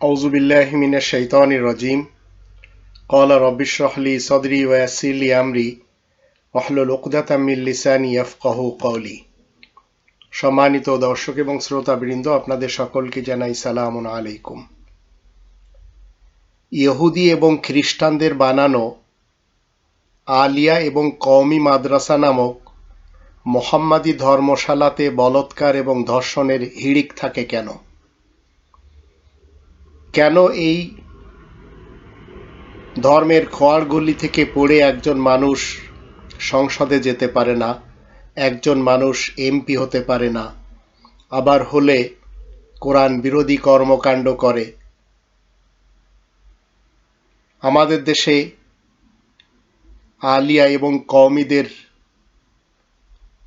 আউজুবিল্লাহমিনা শৈতানির রজিম। কলা রব্বিশ রহলি সদরি ওয়াসিলি আমরি অহলুল ওকদাতামিল্লিসানি ইয়ফকাহ কৌলি সম্মানিত দর্শক এবং শ্রোতাবৃন্দ, আপনাদের সকলকে জানাই সালাম আলাইকুম। ইহুদি এবং খ্রিস্টানদের বানানো আলিয়া এবং কওমি মাদ্রাসা নামক মোহাম্মাদি ধর্মশালাতে বলৎকার এবং ধর্ষণের হিড়িক থাকে কেন? কেন এই ধর্মের খোয়ারগুলি থেকে পড়ে একজন মানুষ সংসদে যেতে পারে না, একজন মানুষ এমপি হতে পারে না, আবার হলে কোরআন বিরোধী কর্মকাণ্ড করে। আমাদের দেশে আলিয়া এবং কওমিদের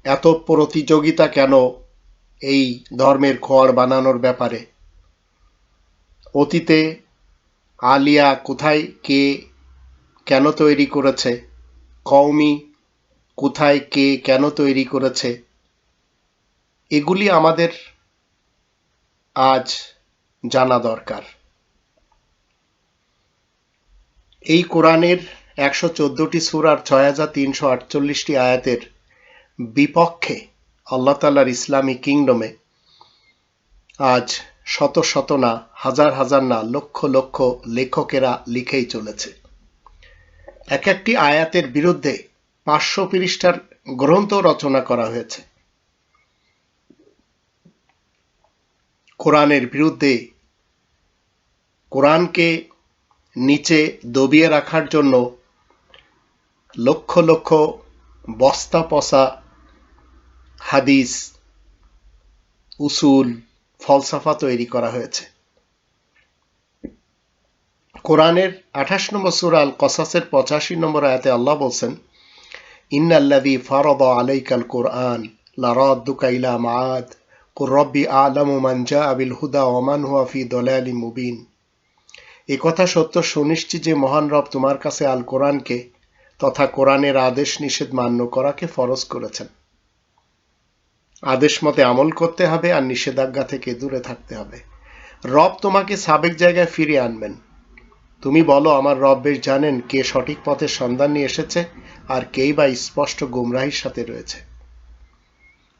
এত প্রতিযোগিতা কেন এই ধর্মের খোয়ার বানানোর ব্যাপারে? অতীতে আলিয়া কোথায় কে কেন তৈরি করেছে? কওমি কোথায় কে কেন তৈরি করেছে? এগুলি আমাদের আজ জানা দরকার। এই কোরআনের একশো চোদ্দটি সুরার ছয় হাজার তিনশো আটচল্লিশটি আয়াতের বিপক্ষে আল্লাহ তালার ইসলামী কিংডমে আজ শত শত না, হাজার হাজার না, লক্ষ লক্ষ লেখকেরা লিখেই চলেছে। এক একটি আয়াতের বিরুদ্ধে পাঁচশো পৃষ্ঠার গ্রন্থ রচনা করা হয়েছে। কোরআনের বিরুদ্ধে কোরআনকে নিচে দবিয়ে রাখার জন্য লক্ষ লক্ষ বস্তা পসা হাদিস, উসুল ফলসাফা তৈরি করা হয়েছে। কোরআনের আঠাশ নম্বর সুরাল কসাসের পঁচাশি নম্বর আয়াতে আল্লাহ বলছেন ইন্নাল্লাদি ফারদ আলাইকাল কোরআন লারাদ্দুকা ইলা মাআদ কুর রব্বি আলামু মান জাআ বিল হুদা ওয়া মান হুয়া ফি দালালিম মুবিন। এ কথা সত্য সুনিশ্চিত যে মহান রব তোমার কাছে আল কোরআনকে তথা কোরআনের আদেশ নিষেধ মান্য করাকে ফরজ করেছেন। আদেশ মতে আমল করতে হবে আর নিষেধাজ্ঞা থেকে দূরে থাকতে হবে। রব তোমাকে সাবেক জায়গায় ফিরিয়ে আনবেন। তুমি বলো, আমার রব বেশ জানেন কে সঠিক পথের সন্ধান নিয়ে এসেছে আর কেই বা স্পষ্ট গুমরাহির সাথে রয়েছে।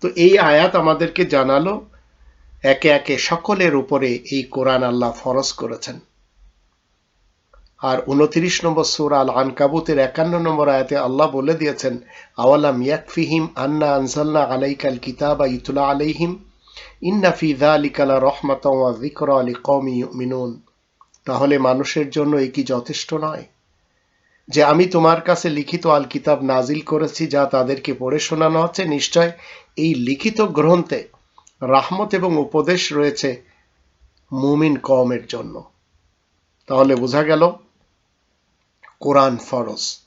তো এই আয়াত আমাদেরকে জানালো, একে একে সকলের উপরে এই কোরআন আল্লাহ ফরজ করেছেন। আর উনত্রিশ নম্বর সুর আল আনকাবুতের একান্ন নম্বর আয়াতে আল্লাহ বলে দিয়েছেন, আওয়ালাম ইয়াকফিহিম আন্না আনসাল্লা আলাইকাল কিতাবা ইতুলা আলাইহিম? ইন্না ফি যালিকালা রহমাতা ওয়া যিকরা লিকাওমি ইউমিনুন। তাহলে মানুষের জন্য এ কি যথেষ্ট নয়? যে আমি তোমার কাছে লিখিত আল কিতাব নাজিল করেছি যা তাদেরকে পড়ে শোনানো হচ্ছে, নিশ্চয় এই লিখিত গ্রন্থে রাহমত এবং উপদেশ রয়েছে মুমিন কমের জন্য। তাহলে বোঝা গেল কোরআন ফরজ।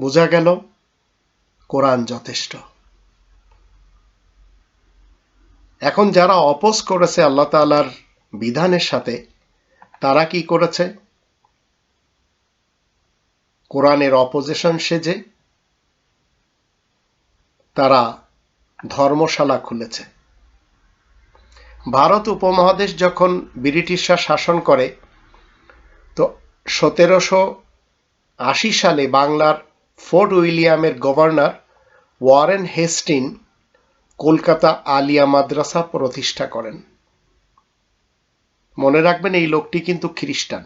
বোঝা গেল? কোরআন যথেষ্ট। এখন যারা অপোজ করেছে আল্লাহ তালার বিধানের সাথে, তারা কি করেছে? কোরআনের অপোজিশন সেজে তারা ধর্মশালা খুলেছে। ভারত উপমহাদেশ যখন ব্রিটিশরা শাসন করে, তো সতেরোশো আশি সালে বাংলার fort উইলিয়ামের governor Warren Hastings Kolkata Alia মাদ্রাসা প্রতিষ্ঠা করেন। মনে রাখবেন এই লোকটি কিন্তু খ্রিস্টান।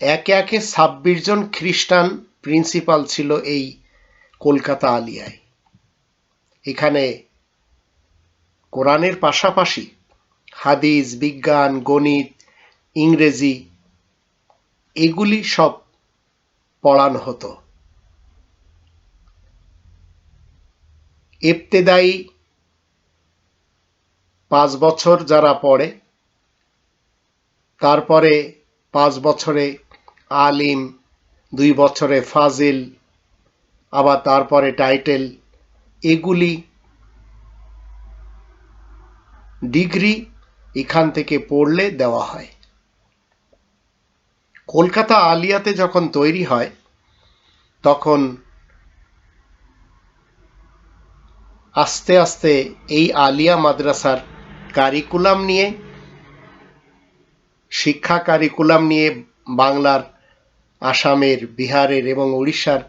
একে একে ছাব্বিশ জন খ্রিস্টান প্রিন্সিপাল ছিল এই কলকাতা আলিয়ায়। এখানে কোরআনের পাশাপাশি হাদিস, বিজ্ঞান, গণিত, ইংরেজি, এগুলি সব পড়ানো হতো। ইবতেদায়ী পাঁচ বছর যারা পড়ে, তারপরে পাঁচ বছরে আলিম, দুই বছরে ফাজিল, আবার তারপরে টাইটেল, এগুলি ডিগ্রি এখান থেকে পড়লে দেওয়া হয়। কলকাতা আলিয়াতে যখন তৈরি হয়, তখন আস্তে আস্তে এই আলিয়া মাদ্রাসার কারিকুলাম নিয়ে, শিক্ষা কারিকুলাম নিয়ে বাংলার, আসামের, বিহারের এবং উড়িষ্যার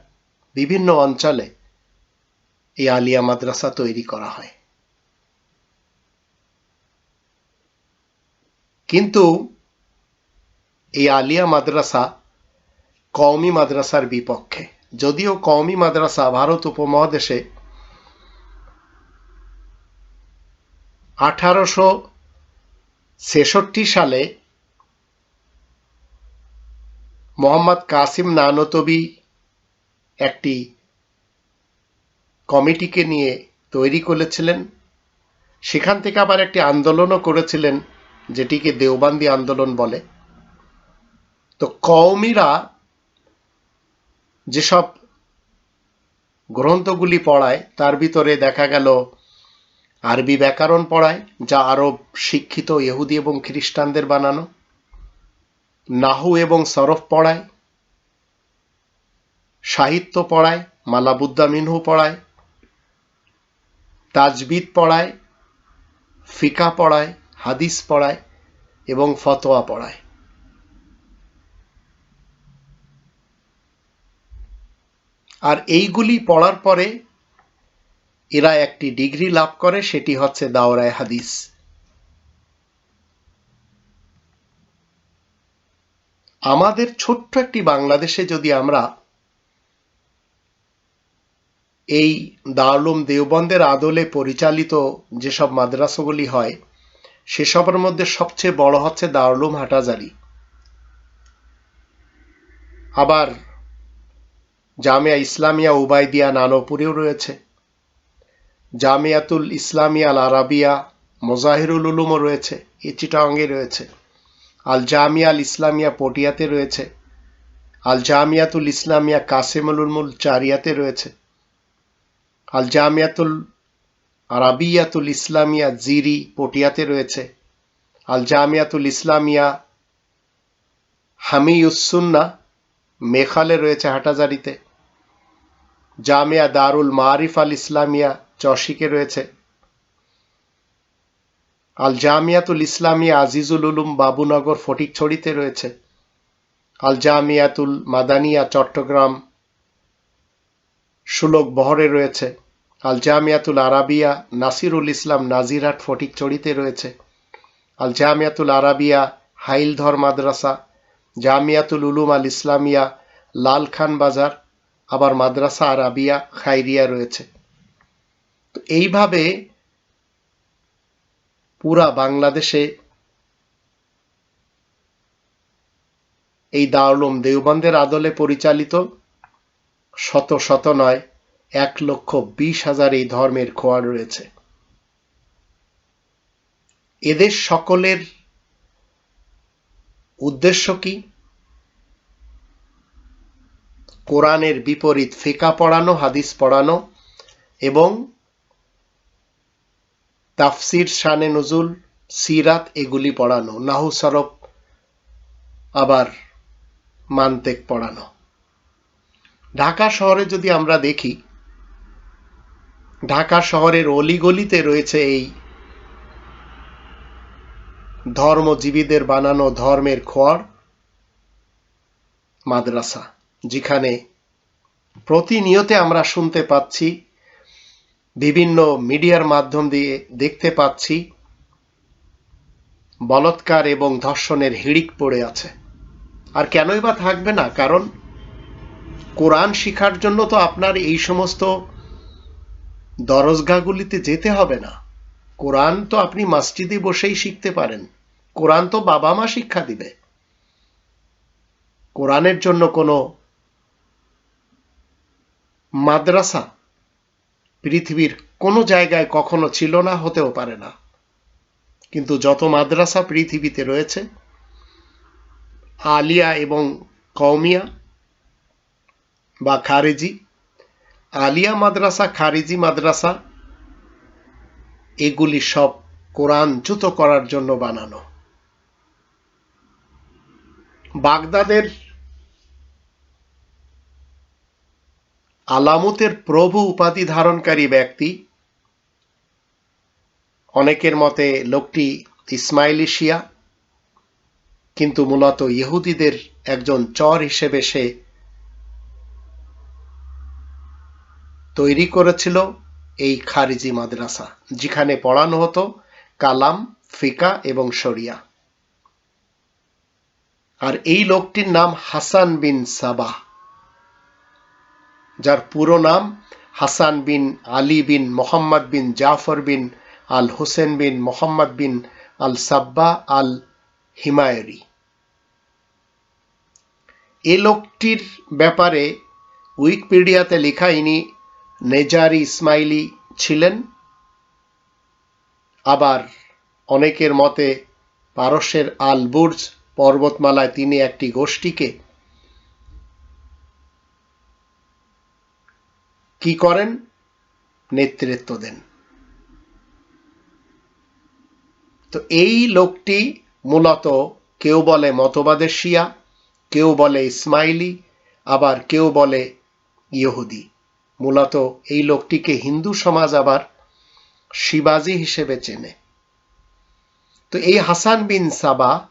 বিভিন্ন অঞ্চলে এই আলিয়া মাদ্রাসা তৈরি করা হয়। কিন্তু এই আলিয়া মাদ্রাসা কওমি মাদ্রাসার বিপক্ষে। যদিও কওমি মাদ্রাসা ভারত উপমহাদেশে আঠারোশো ছেষট্টি সালে মোহাম্মদ কাসিম নানতবি একটি কমিটিকে নিয়ে তৈরি করেছিলেন। সেখান থেকে আবার একটি আন্দোলনও করেছিলেন, যেটিকে দেওবান্দি আন্দোলন বলে। তো কওমিরা যেসব গ্রন্থগুলি পড়ায়, তার ভিতরে দেখা গেল আরবি ব্যাকরণ পড়ায়, যা আরব শিক্ষিত ইহুদি এবং খ্রিস্টানদের বানানো, নাহু এবং সরফ পড়ায়, সাহিত্য পড়ায়, মালাবুদ্দা মিনহু পড়ায়, তাজবিদ পড়ায়, ফিকা পড়ায়, হাদিস পড়ায় এবং ফতোয়া পড়ায়। আর এইগুলি পড়ার পরে এরা একটি ডিগ্রি লাভ করে, সেটি হচ্ছে দাওরায় হাদিস। আমাদের ছোট্ট একটি বাংলাদেশে যদি আমরা এই দারুলুম দেওবন্দের আদলে পরিচালিত যেসব মাদ্রাসাগুলি হয়, সেসবের মধ্যে সবচেয়ে বড় হচ্ছে দারুলুম হাটাজারি। আবার জামিয়া ইসলামিয়া উবাইদিয়া নানপুরেও রয়েছে। জামিয়াতুল ইসলামিয়া আল আরাবিয়া মোজাহিরুল উলুমও রয়েছে, এ চিটাঙ্গে রয়েছে। আল জামিয়া আল ইসলামিয়া পটিয়াতে রয়েছে। আল জামিয়াতুল ইসলামিয়া কাসেমুল উলমুল চারিয়াতে রয়েছে। আল জামিয়াতুল আরাবিয়াতুল ইসলামিয়া জিরি পটিয়াতে রয়েছে। আল জামিয়াতুল ইসলামিয়া হামিউসুন্না মেখালে রয়েছে হাটাজারিতে। জামিয়া দারুল মারিফ আল ইসলামিয়া চশিকে রয়েছে। আল জামিয়াতুল ইসলামিয়া আজিজুল উলুম বাবুনগর ফটিকছড়িতে রয়েছে। আল জামিয়াতুল মাদানিয়া চট্টগ্রাম সুলক বহরে রয়েছে। আল জামিয়াতুল আরাবিয়া নাসিরুল ইসলাম নাজিরহাট ফটিকছড়িতে রয়েছে। আল জামিয়াতুল আরাবিয়া হাইলধর মাদ্রাসা, জামিয়াতুল উলুম আল ইসলামিয়া লালখান বাজার আবার মাদ্রাসা আরাবিয়া খাইরিয়া রয়েছে। তো এইভাবে পুরা বাংলাদেশে এই দারুলুম দেওবন্দের আদলে পরিচালিত শত শত নয়, এক লক্ষ বিশ হাজার এই ধর্মের খোয়ার রয়েছে। এদের সকলের উদ্দেশ্য কি? কোরআনের বিপরীত ফিকা পড়ানো, হাদিস পড়ানো এবং তাফসির শানে নজুল, সিরাত এগুলি পড়ানো, নাহু সরফ আবার মানতেক পড়ানো। ঢাকা শহরে যদি আমরা দেখি, ঢাকা শহরের অলিগলিতে রয়েছে এই ধর্মজীবীদের বানানো ধর্মের খোয়ার, মাদ্রাসা। যেখানে প্রতিনিয়তে আমরা শুনতে পাচ্ছি, বিভিন্ন মিডিয়ার মাধ্যম দিয়ে দেখতে পাচ্ছি, বলৎকার এবং ধর্ষণের হিড়িক পড়ে আছে। আর কেনই বা থাকবে না? কারণ কোরআন শিখার জন্য তো আপনার এই সমস্ত দরজগাগুলিতে যেতে হবে না। কোরআন তো আপনি মসজিদে বসেই শিখতে পারেন। কোরআন তো বাবা মা শিক্ষা দিবে। কোরআনের জন্য কোনো মাদ্রাসা পৃথিবীর কোনো জায়গায় কখনো ছিল না, হতেও পারে না। কিন্তু যত মাদ্রাসা পৃথিবীতে রয়েছে, আলিয়া এবং কৌমিয়া বা খারেজি, আলিয়া মাদ্রাসা, খারিজি মাদ্রাসা, এগুলি সব কোরআন চ্যুত করার জন্য বানানো। বাগদাদের আলামতের প্রভু উপাধি ধারণকারী ব্যক্তি। অনেকের মতে লোকটি ইসমাইলি শিয়া, কিন্তু মূলত ইহুদিদের একজন চর হিসেবে সে তৈরি করেছিল এই খারিজি মাদ্রাসা, যেখানে পড়ানো হতো কালাম, ফিকা এবং শরিয়া। আর এই লোকটির নাম হাসান বিন সাবাহ। যার পুরো নাম হাসান বিন আলী বিন মোহাম্মদ বিন জাফর বিন আল হোসেন বিন মোহাম্মদ বিন আল সাব্বা আল হিমায়রি। এ লোকটির ব্যাপারে উইকিপিডিয়াতে লেখা ইনি নেজারি ইসমাইলি ছিলেন। আবার অনেকের মতে পারস্যের আলবুর্জ পর্বতমালায় তিনি একটি গোষ্ঠীকে কি করেন? নেতৃত্ব দেন। তো এই লোকটি মূলত কেউ বলে মতবাদের শিয়া, কেউ বলে ইসমাইলি, আবার কেউ বলে ইহুদি। মূলত এই লোকটিকে হিন্দু সমাজ আবার শিবাজি হিসেবে চেনে। তো এই হাসান বিন সাবা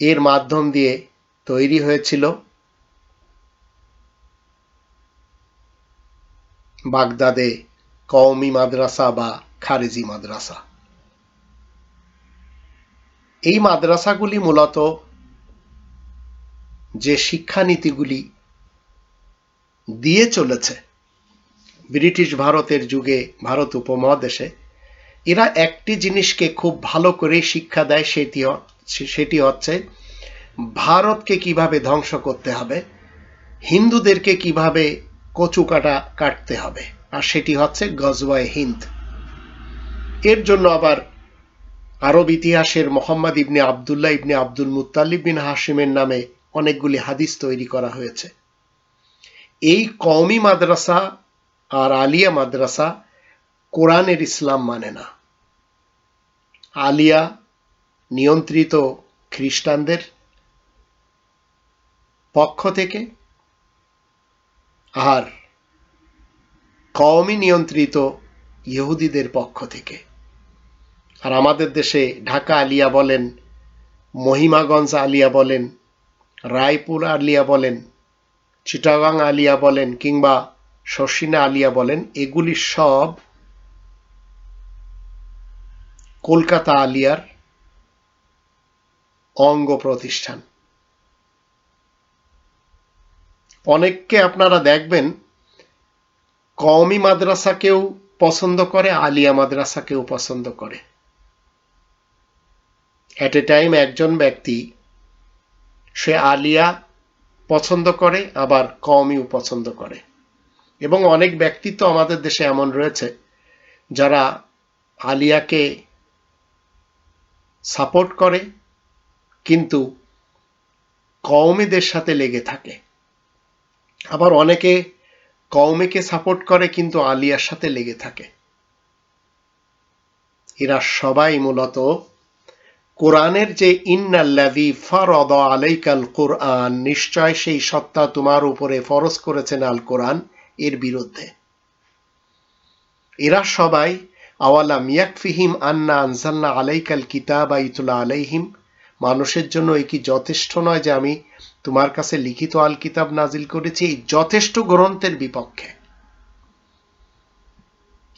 এর মাধ্যম দিয়ে তৈরি হয়েছিল। বাগদাদে কওমি মাদ্রাসা বা খারেজি মাদ্রাসা। এই মাদ্রাসাগুলি মূলত যে শিক্ষানীতিগুলি দিয়ে চলেছে ব্রিটিশ ভারতের যুগে, ভারত উপমহাদেশে, এরা একটি জিনিসকে খুব ভালো করে শিক্ষা দেয় সেটি সেটি হচ্ছে ভারতকে কীভাবে ধ্বংস করতে হবে, হিন্দুদেরকে কীভাবে কচু কাটা কাটতে হবে। আর সেটি হচ্ছে গজওয়ায় হিন্দ। এর জন্য আবার আরব ইতিহাসের মোহাম্মদ ইবনে আবদুল্লাহ ইবনে আব্দুল মুতালিব বিন হাসিমের নামে অনেকগুলি হাদিস তৈরি করা হয়েছে। এই কওমি মাদ্রাসা আর আলিয়া মাদ্রাসা কোরআনের ইসলাম মানে না। আলিয়া নিয়ন্ত্রিত খ্রিস্টানদের পক্ষ থেকে আর কওমি নিয়ন্ত্রিত ইহুদিদের পক্ষ থেকে। আর আমাদের দেশে ঢাকা আলিয়া বলেন, মহিমাগঞ্জ আলিয়া বলেন, রায়পুর আলিয়া বলেন, চিটাগাং আলিয়া বলেন কিংবা শর্ষিনা আলিয়া বলেন, এগুলি সব কলকাতা আলিয়ার অঙ্গ প্রতিষ্ঠান। অনেককে আপনারা দেখবেন কওমি মাদ্রাসাকেও পছন্দ করে, আলিয়া মাদ্রাসাকেও পছন্দ করে। অ্যাট এ টাইম একজন ব্যক্তি সে আলিয়া পছন্দ করে, আবার কওমিও পছন্দ করে। এবং অনেক ব্যক্তিত্ব আমাদের দেশে এমন রয়েছে, যারা আলিয়াকে সাপোর্ট করে, কিন্তু কওমিদের সাথে লেগে থাকে। আবার অনেকে কওমিকে সাপোর্ট করে, কিন্তু আলিয়ার সাথে লেগে থাকে। এরা সবাই মূলত কোরআনের যে, ইন্নাল্লাযী ফারাদা আলাইকাল কোরআন নিশ্চয় সেই সত্তা তোমার উপরে ফরজ করেছেন আল কোরআন এর বিরুদ্ধে। এরা সবাই, আওয়ালাম ইয়াকফিহিম আন্না আনজালনা আলাইকাল কিতাব আইতুলা আলাইহিম মানুষের জন্য এ কি যথেষ্ট নয় যে আমি তোমার কাছে লিখিত আল কিতাব নাজিল করেছি? এই যথেষ্ট গ্রন্থের বিপক্ষে।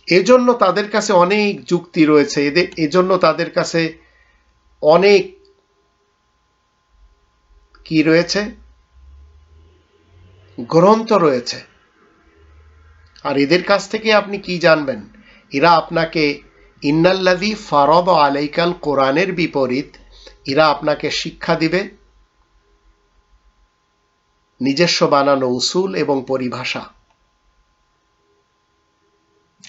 এজন্য তাদের কাছে অনেক যুক্তি রয়েছে। এদের, এজন্য তাদের কাছে অনেক কি রয়েছে? গ্রন্থ রয়েছে। আর এদের কাছ থেকে আপনি কি জানবেন? এরা আপনাকে ইন্নাল্লাদি ফারদ আলাইকাল কোরআনের বিপরীত এরা আপনাকে শিক্ষা দিবে, নিজস্ব বানানো উসুল এবং পরিভাষা।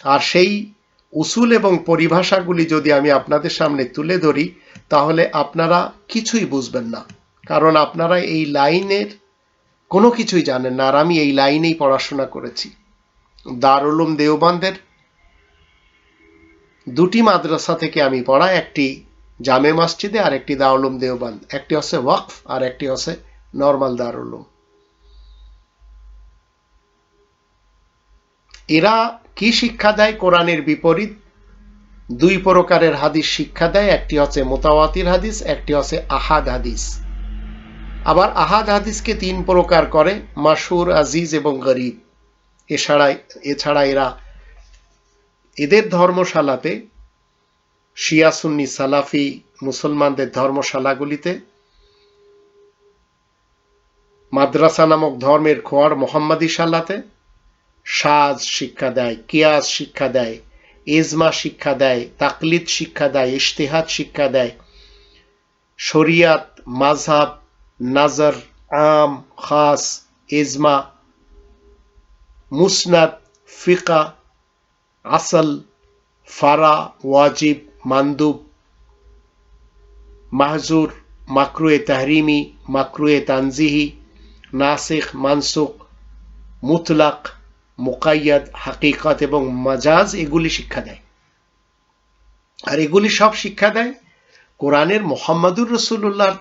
আর সেই উসুল এবং পরিভাষাগুলি যদি আমি আপনাদের সামনে তুলে ধরি, তাহলে আপনারা কিছুই বুঝবেন না। কারণ আপনারা এই লাইনের কোনো কিছুই জানেন না, আর আমি এই লাইনেই পড়াশোনা করেছি। দারুলুম দেওবন্দের দুটি মাদ্রাসা থেকে আমি পড়া, একটি জামে মসজিদে আর একটি দারুলুম দেওবান একটি হচ্ছে ওয়াকফ আর একটি হচ্ছে নর্মাল দারুলুম এরা কি শিক্ষা দেয়? কোরআনের বিপরীত। দুই প্রকারের হাদিস শিক্ষা দেয়। একটি হচ্ছে মোতাওয়াতির হাদিস, একটি হচ্ছে আহাদ হাদিস। আবার আহাদ হাদিসকে তিন প্রকার করে মাসুর আজিজ এবং গরিব। এছাড়া এছাড়া এরা এদের ধর্মশালাতে শিয়া সুন্নি সালাফি মুসলমানদের ধর্মশালাগুলিতে মাদ্রাসা নামক ধর্মের খোয়ার মোহাম্মদী শালাতে সাজ শিক্ষা দেয়, কিয়াস শিক্ষা দেয় এজমা শিক্ষা দেয়, তাকলিদ শিক্ষা দেয়, ইশতেহাদ শিক্ষা দেয়, শরিয়াত মাঝহাব নাজর, আম, খাস এজমা মুসনাদ, ফিকা, আসল, ফারা, ওয়াজিব মান্দুব, মাহজুর, মাকরুয়ে তাহরিমি, মাকরুয়ে তানজিহি, নাসিখ মানসুক মুতলাক, মুকাইয়াদ, হাকিকত এবং মাজাজ এগুলি শিক্ষা দেয়। আর এগুলি সব শিক্ষা দেয় কোরআনের মোহাম্মদুর রসুল্লাহর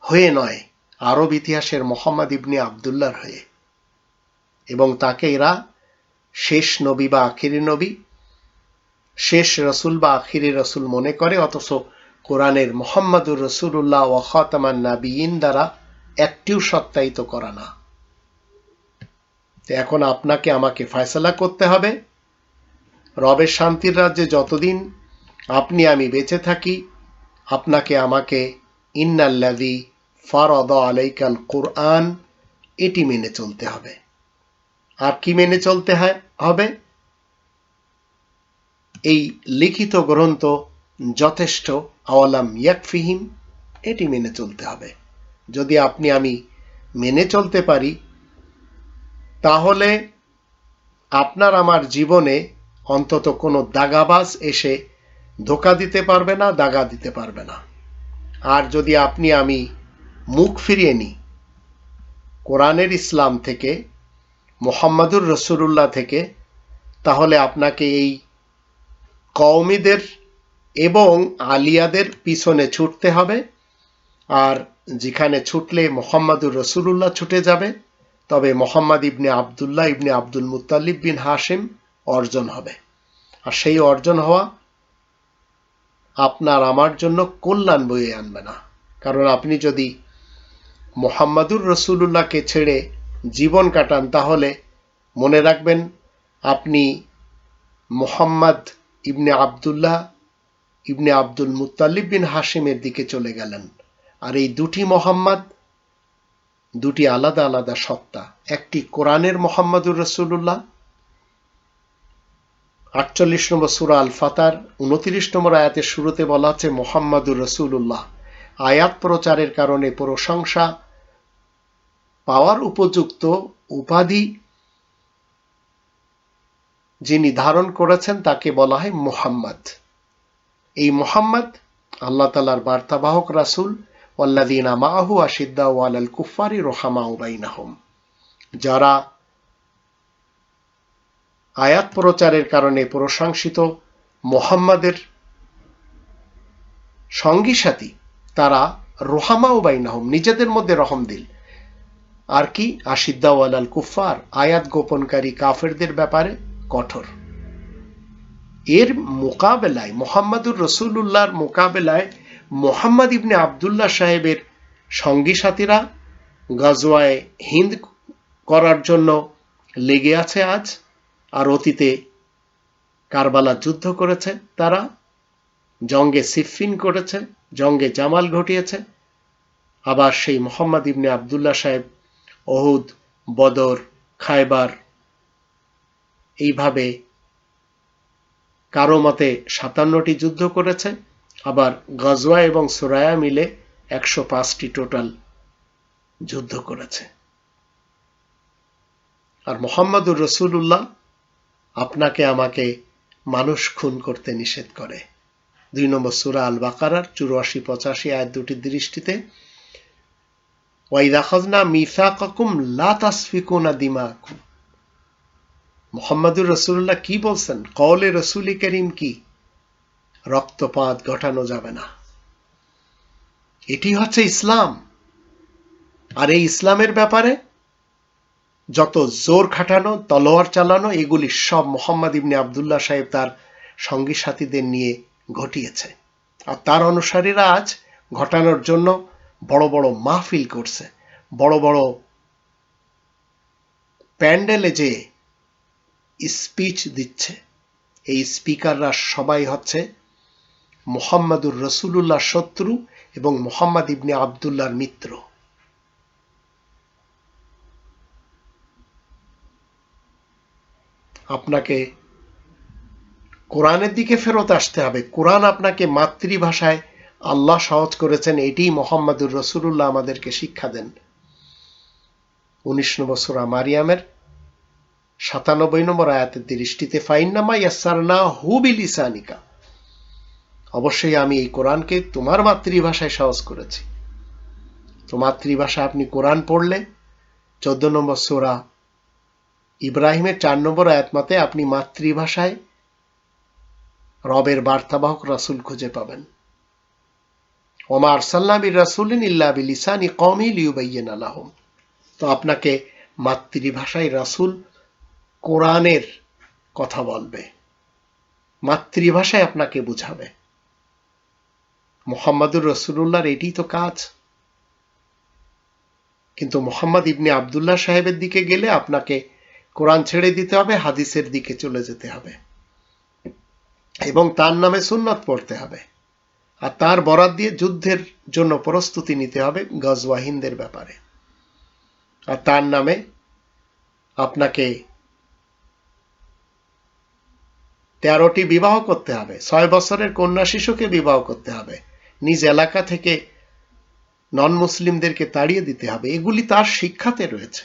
হয়ে নয়, আরব ইতিহাসের মোহাম্মদ ইবনে আবদুল্লার হয়ে। এবং তাকে এরা শেষ নবী বা আখিরি নবী শেষ রসুল বা আখিরি রসুল মনে করে, অথচ কোরআনের মোহাম্মদুর রসুল্লাহ ও খতামান নাবিয়িন দ্বারা একটিও সত্যায়িত করা না। এখন আপনাকে আমাকে ফয়সলা করতে হবে। রবের শান্তির রাজ্যে যতদিন আপনি আমি বেঁচে থাকি, আপনাকে আমাকে ইন্নাল্লাদি ফারদ আলাইকাল কোরআন এটি মেনে চলতে হবে। আর কি মেনে চলতে হবে? এই লিখিত গ্রন্থ যথেষ্ট, আওয়ালাম ইয়াকফিহিম, এটি মেনে চলতে হবে। যদি আপনি আমি মেনে চলতে পারি, তাহলে আপনার আমার জীবনে অন্তত কোনো দাগাবাজ এসে ধোকা দিতে পারবে না, দাগা দিতে পারবে না। আর যদি আপনি আমি মুখ ফিরিয়ে নিই, কোরআনের ইসলাম থেকে, মোহাম্মদুর রসুল্লাহ থেকে, তাহলে আপনাকে এই কওমিদের এবং আলিয়াদের পিছনে ছুটতে হবে। আর যেখানে ছুটলে মোহাম্মদুর রসুল্লাহ ছুটে যাবে, তবে মোহাম্মদ ইবনে আবদুল্লাহ ইবনে আব্দুল মুতালিব বিন হাসিম অর্জন হবে। আর সেই অর্জন হওয়া আপনার আমার জন্য কল্যাণ বয়ে আনবে না। কারণ আপনি যদি মোহাম্মদুর রসুল্লাহকে ছেড়ে জীবন কাটান, তাহলে মনে রাখবেন, আপনি মোহাম্মদ ইবনে আবদুল্লাহ ইবনে আব্দুল মুতালিব বিন হাসিমের দিকে চলে গেলেন। আর এই দুটি মোহাম্মদ দুটি আলাদা আলাদা সত্তা। একটি কোরআনের মোহাম্মদুর রসুল্লাহ আটচল্লিশ নম্বর সুরা আল ফাতার উনত্রিশ নম্বর আয়াতের শুরুতে বলা আছে মোহাম্মদুর রসুল্লাহ আয়াত প্রচারের কারণে প্রশংসা পাওয়ার উপযুক্ত উপাধি যিনি ধারণ করেছেন তাকে বলা হয় মোহাম্মদ। এই মোহাম্মদ আল্লাহ তালার বার্তাবাহক রাসুল ওয়াল্লাদিনা মাহু আশিদ্দা ওয়ালাল কুফারি রোহামা উবাইনাহম যারা আয়াত প্রচারের কারণে প্রশংসিত মোহাম্মদের সঙ্গী সাথী, তারা রোহামা উবাইনাহম নিজেদের মধ্যে রহম দিল। আর কি? আশিদ্দা ওয়ালাল কুফার আয়াত গোপনকারী কাফেরদের ব্যাপারে কঠোর। এর মোকাবেলায়, মোহাম্মদুর রসুল্লাহর মোকাবেলায় মোহাম্মদ ইবনে আবদুল্লাহ সাহেবের সঙ্গী সাথীরা গাজওয়ায় হিন্দ করার জন্য লেগে আছে আজ আর অতীতে কারবালা যুদ্ধ করেছে তারা, জঙ্গে সিফিন করেছে, জঙ্গে জামাল ঘটিয়েছে। আবার সেই মোহাম্মদ ইবনে আবদুল্লাহ সাহেব অহুদ, বদর, খায়বার এইভাবে কারও মতে সাতান্নটি যুদ্ধ করেছে, আবার গজওয়া এবং সুরায়া মিলে একশো পাঁচটি টোটাল যুদ্ধ করেছে। আর মোহাম্মদুর রসুল্লাহ আপনাকে আমাকে মানুষ খুন করতে নিষেধ করে। দুই নম্বর সুরা আল বাকারার চুরাশি, পঁচাশি আয় দুটি দৃষ্টিতে ওয়াইদাখজনা মিফা কাকুম লা তাসফিকুনা দিমাকুম। মোহাম্মদুর রসুল্লাহ কি বলছেন? কওলে রসুল করিম কি? রক্তপাত ঘটানো যাবে না। এটি হচ্ছে ইসলাম। আর এই ইসলামের ব্যাপারে যত জোর খাটানো, তলোয়ার চালানো, এগুলি সব মোহাম্মদ ইবনে আবদুল্লাহ সাহেব তার সঙ্গী সাথীদের নিয়ে ঘটিয়েছে। আর তার অনুসারীরা আজ ঘটানোর জন্য বড় বড় মাহফিল করছে। বড় বড় প্যান্ডেলে যে স্পিচ দিচ্ছে। এই স্পিকাররা সবাই হচ্ছে মোহাম্মদুর রসুলুল্লাহ শত্রু এবং মোহাম্মদ ইবনে আবদুল্লাহর মিত্র। আপনাকে কোরআনের দিকে ফেরত আসতে হবে। কোরআন আপনাকে মাতৃভাষায় আল্লাহ সহজ করেছেন এটি মোহাম্মদুর রসুল্লাহ আমাদেরকে শিক্ষা দেন। উনিশ নম্বর সুরা মারিয়ামের সাতানব্বই নম্বর আয়াতের দৃষ্টিতে ফাইন্নামা ইয়াসার না হুবিল ইসানিকা অবশ্যই আমি এই কোরআনকে তোমার মাতৃভাষায় সহজ করেছি। তো মাতৃভাষা আপনি কোরআন পড়লে, চোদ্দ নম্বর সোরা ইব্রাহিমের চার নম্বর আয়াতমাতে আপনি মাতৃভাষায় রবের বার্তাবাহক রাসুল খুঁজে পাবেন। ওমা আরসাল্লাহ বির রাসুলিন ইল্লা বিল ইসানি কমই লিউবাইয়েন আলাহম তো আপনাকে মাতৃভাষায় রাসুল কোরআনের কথা বলবে। মাতৃভাষায় আপনাকে বুঝাবে। মোহাম্মদুর রসুল্লাহর এটি তো কাজ। কিন্তু মোহাম্মদ ইবনে আবদুল্লাহ সাহেবের দিকে গেলে আপনাকে কোরআন ছেড়ে দিতে হবে, হাদিসের দিকে চলে যেতে হবে। এবং তার নামে সুন্নত পড়তে হবে। আর তার বরাদ দিয়ে যুদ্ধের জন্য প্রস্তুতি নিতে হবে গজওয়াহিনদের ব্যাপারে। আর তার নামে আপনাকে তেরোটি বিবাহ করতে হবে, ছয় বছরের কন্যা শিশুকে বিবাহ করতে হবে, নিজ এলাকা থেকে নন মুসলিমদেরকে তাড়িয়ে দিতে হবে, এগুলি তার শিক্ষাতে রয়েছে।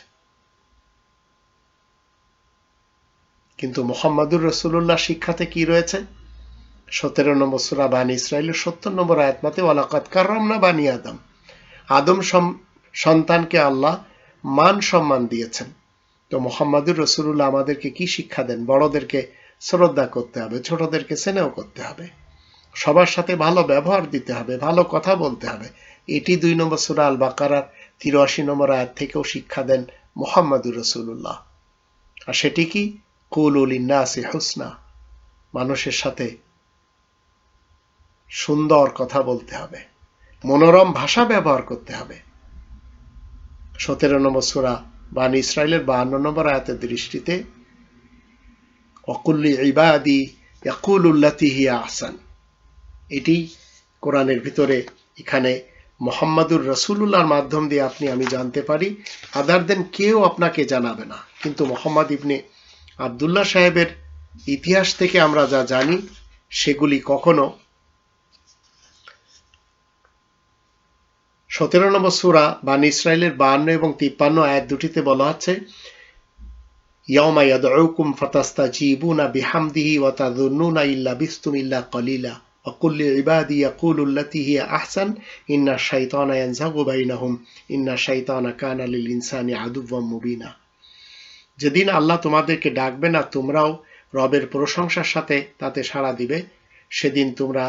কিন্তু মোহাম্মদুর রসুল্লাহ শিক্ষাতে কি রয়েছে? সতেরো নম্বর সুরা বানী ইসরায়েলের সত্তর নম্বর আয়াতমাতে ওয়ালাকাত কার্রামনা বানী আদম। আদম সন্তানকে আল্লাহ মান সম্মান দিয়েছেন। তো মোহাম্মদুর রসুল্লাহ আমাদেরকে কি শিক্ষা দেন? বড়দেরকে শ্রদ্ধা করতে হবে, ছোটদেরকে স্নেহ করতে হবে, সবার সাথে ভালো ব্যবহার দিতে হবে, ভালো কথা বলতে হবে। এটি দুই নম্বর সুরা আল বাকারার তিরাশি নম্বর আয়াত থেকেও শিক্ষা দেন মোহাম্মদুর রসুল্লাহ আর সেটি কি? কুল উল ইন্নাসি হুসনা। মানুষের সাথে সুন্দর কথা বলতে হবে, মনোরম ভাষা ব্যবহার করতে হবে। সতেরো নম্বর সুরা বান ইসরায়েলের বাহান্ন নম্বর আয়াতের দৃষ্টিতে অকুল্লি ইবাদি ইয়াকুল উল্লাতিহিয়া আহসান। এটি কোরআনের ভিতরে এখানে মোহাম্মদুর রসুল্লাহর মাধ্যম দিয়ে আপনি, আমি জানতে পারি। আদার দেন কেউ আপনাকে জানাবে না। কিন্তু মোহাম্মদ ইবনে আবদুল্লাহ সাহেবের ইতিহাস থেকে আমরা যা জানি, সেগুলি কখনো সতেরো নম্বর সুরা বান ইসরায়েলের বান্ন এবং তিপ্পান্ন আয়াত দুটিতে বলা হচ্ছে ইয়াউমা ইয়াদউকুম ফাতাস্তাজিবুনা বিহামদিহি ওয়া তাযুন্নুনা ইল্লা বিস্তুম ইল্লা কলিলা وقل لعبادي يقولوا التي هي أحسن إن الشيطان ينزغ بينهم إن الشيطان كان للإنسان عدوا مبينا যেদিন আল্লাহ তোমাদেরকে ডাকবে না তোমরাও রবের প্রশংসার সাথে তাতে সাড়া দিবে সেদিন তোমরা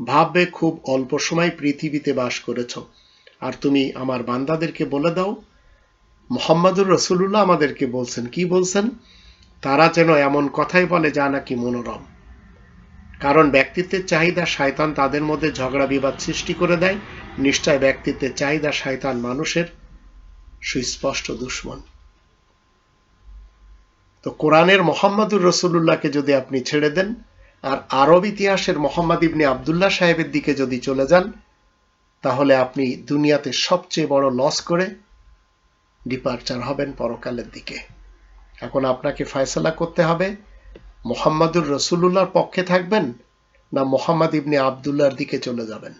ভাববে খুব অল্প সময় পৃথিবীতে বাস করেছ আর তুমি আমার বান্দাদেরকে বলে দাও মোহাম্মদুর রসুল্লাহ আমাদেরকে বলছেন, কি বলছেন? তারা যেন এমন কথাই বলে যা নাকি মনোরম। কারণ ব্যক্তিত্বের চাহিদা শয়তান তাদের মধ্যে ঝগড়া বিবাদ সৃষ্টি করে দেয়। নিশ্চয় ব্যক্তিত্বের চাহিদা শয়তান মানুষের সুস্পষ্ট দুশ্মন। তো কোরআনের মোহাম্মদুর রসুল্লাহকে যদি আপনি ছেড়ে দেন, আর আরব ইতিহাসের মোহাম্মদ ইবনে আবদুল্লাহ সাহেবের দিকে যদি চলে যান, তাহলে আপনি দুনিয়াতে সবচেয়ে বড় লস করে ডিপার্চার হবেন পরকালের দিকে। এখন আপনাকে ফয়সলা করতে হবে, মোহাম্মদুর রসুল্লাহর পক্ষে থাকবেন না মোহাম্মদ ইবনে আবদুল্লার দিকে চলে যাবেন।